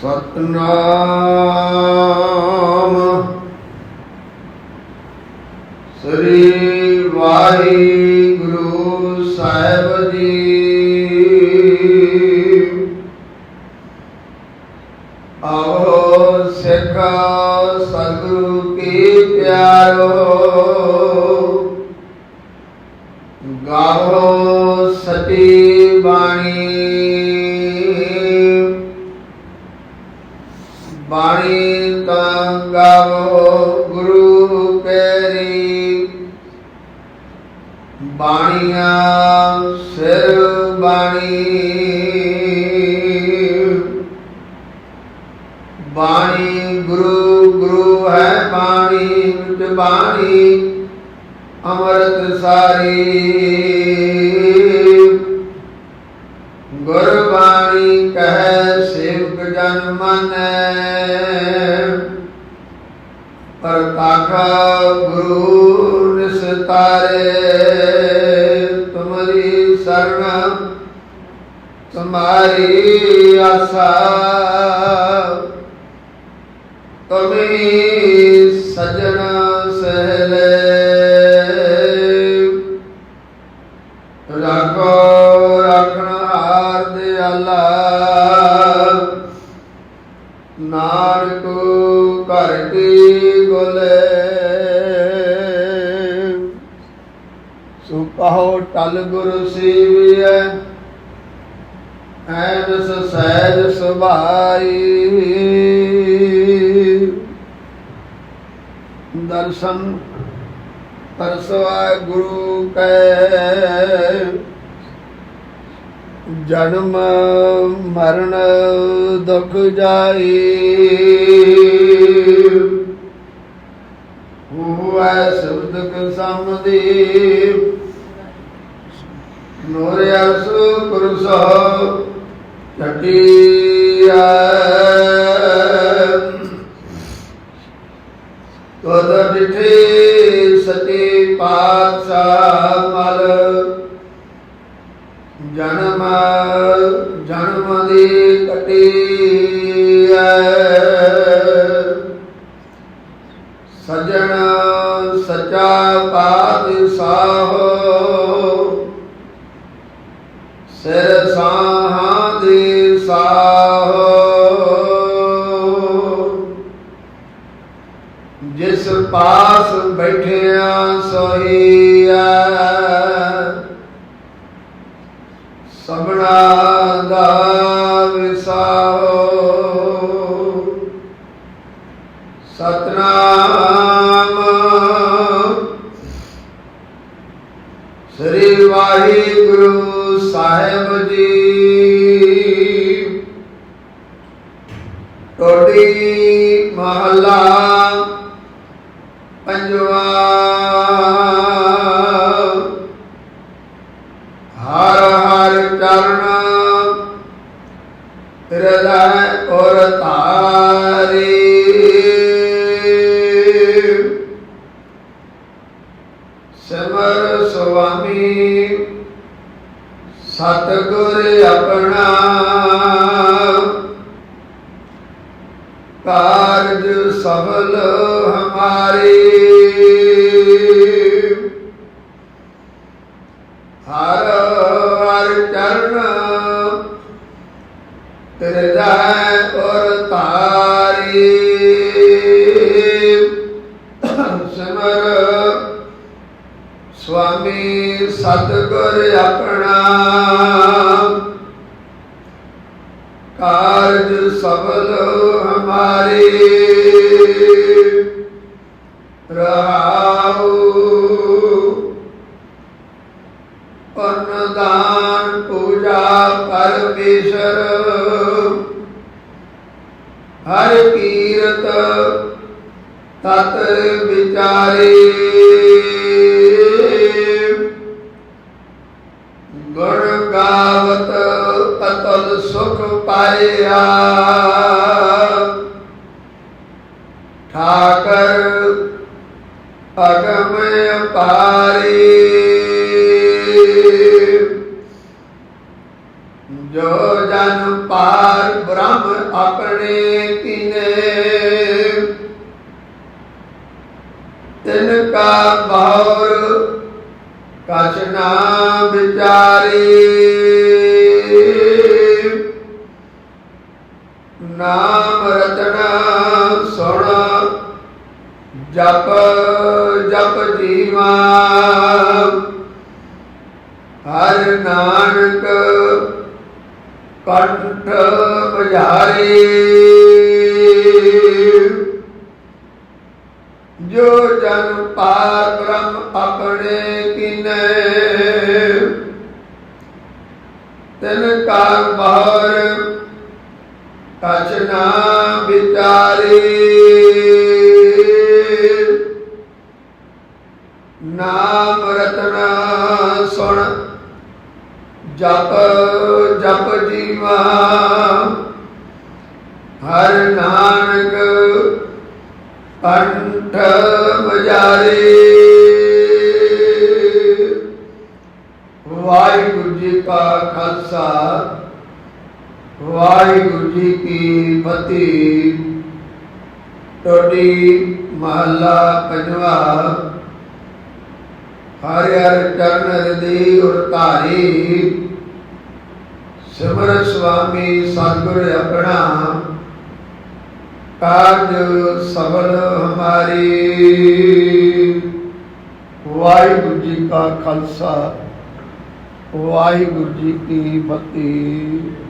ਸਤਨਾਮ। ਸ੍ਰੀ ਵਾਹਿਗੁਰੂ ਸਾਹਿਬ ਜੀ। ਆਓ ਸਿੱਖ ਸਤਿਗੁਰੂ ਕੀ ਪਿਆਰੋ। ਗਾਵੋ ਸਤੀ ਬਾਣੀ ਬਾਣੀ ਤਾਂ ਗਾਵੋ ਗੁਰੂ ਪੇਰੀ ਬਾਣੀਆਂ ਸਿਰ ਬਾਣੀ ਬਾਣੀ ਗੁਰੂ ਗੁਰੂ ਹੈ ਬਾਣੀ ਵਿੱਚ ਬਾਣੀ मन। काका गुरु सितारे तुम्हारी शरण तुम्हारी आशा। तुम्हें सजन सहले। राखो रखना हार दे अल्लाह। ਨਾਨਕ ਘਰ ਕੀ ਗੋਲੇ ਸੁਪਾਉ ਟਲ ਗੁਰ ਸੀਵੀਐ, ਐਨਸ ਸਹਿਜ ਸੁਭਾਈ। ਦਰਸ਼ਨ ਪਰਸਵਾ ਗੁਰੂ ਕੈ। ਜਨਮ ਮਰਨ ਦੁਖ ਜਾਈ। ਹੋਇ ਸ਼ਬਦ ਸਮਦੀ ਨੋਰਿਆ ਸੁ ਕੁਰਸੋ ਚਟੀਆ ਤਦ ਡਿਠੇ ਸਤੀ ਪਾਤਸ਼ਾਹ ਮਲ। ਜਨਮ ਜਨਮ ਦੀ ਕਟੀ ਸਜਣ ਸਚਾ ਪਾਤਸ਼ਾਹ, ਸਿਰ ਸਾਹਾਂ ਦੀ ਸਾਹ। ਜਿਸ ਪਾਸ ਬੈਠਿਆ ਸੋਹੀ ਸਭਨਾ ਦਾ ਵਿਸਾਹੋ ਸਤਨਾਮ। ਸ੍ਰੀ ਵਾਹਿਗੁਰੂ ਸਾਹਿਬ ਜੀ। ਟੋਡੀ ਮਹਲਾ ਸਿਮਰ ਸੁਆਮੀ ਸਤਿਗੁਰ ਆਪਣਾ। ਕਾਰਜ ਸਫਲ ਹਮਾਰੀ। ਸਤਿਗੁਰ ਆਪਣਾ। ਕਾਰਜ ਸਫਲ ਹਮਾਰੇ। ਰਹਾਉ। ਪਰਨਦਾਨ ਪੂਜਾ ਪਰਮੇਸ਼ਰ। ਹਰ ਕੀਰਤ ਤਤ ਵਿਚਾਰੇ। ਗੁਣ ਗਾਵਤ ਅਤਲ ਸੁਖ ਪਾਇਆ ਠਾਕਰ ਅਗਮ ਅਪਾਰੀ ਜੋ ਜਨ ਪਾਰ ਬ੍ਰਹਮ ਆਪਣੇ ਕੀਨੇ ਤਿਨ ਕਾ ਬੌਰ ਕਛ ਨਾ ਵਿਚਾਰੀ। ਨਾਮ ਰਤਨਾ ਸੁਣ ਜਪ ਜਪ ਜੀਵਾ। ਹਰ ਨਾਨਕ ਕੰਠ ਬਜਾਰੇ ਜੋ ਜਨ ਪਾਰ ਬ੍ਰਹਮ ਆਪਣੇ ਕੀਨੇ। ਤਿਨ ਕਾ ਬਹਰ ਕਛ ਨਾ ਵਿਚਾਰੀ। ਨਾਮ ਰਤਨਾ ਸੁਣ, ਜਪ ਜਪ ਜੀਵਾ। ਹਰ ਨਾਨਕ ਕੰਠ ਬਜਾਰੇ ਵਾਹਿਗੁਰੂ ਜੀ ਕਾ ਖਾਲਸਾ, ਵਾਹਿਗੁਰੂ ਜੀ ਕੀ ਫਤਿਹ। ਟੋਡੀ ਮਹੱਲਾ ਪੰਜਵਾ, ਹਰਿ ਹਰਿ ਚਰਨ ਹਿਰਦੇ ਉਰ ਧਾਰੀ। ਸਿਮਰ ਸੁਆਮੀ ਸਤਿਗੁਰ ਆਪਣਾ ਕਾਰਜ ਸਬਲ ਹਮਾਰੀ। ਵਾਹਿਗੁਰੂ ਜੀ ਕਾ ਖਾਲਸਾ ਵਾਹਿਗੁਰੂ ਜੀ ਕੀ ਫਤਿਹ।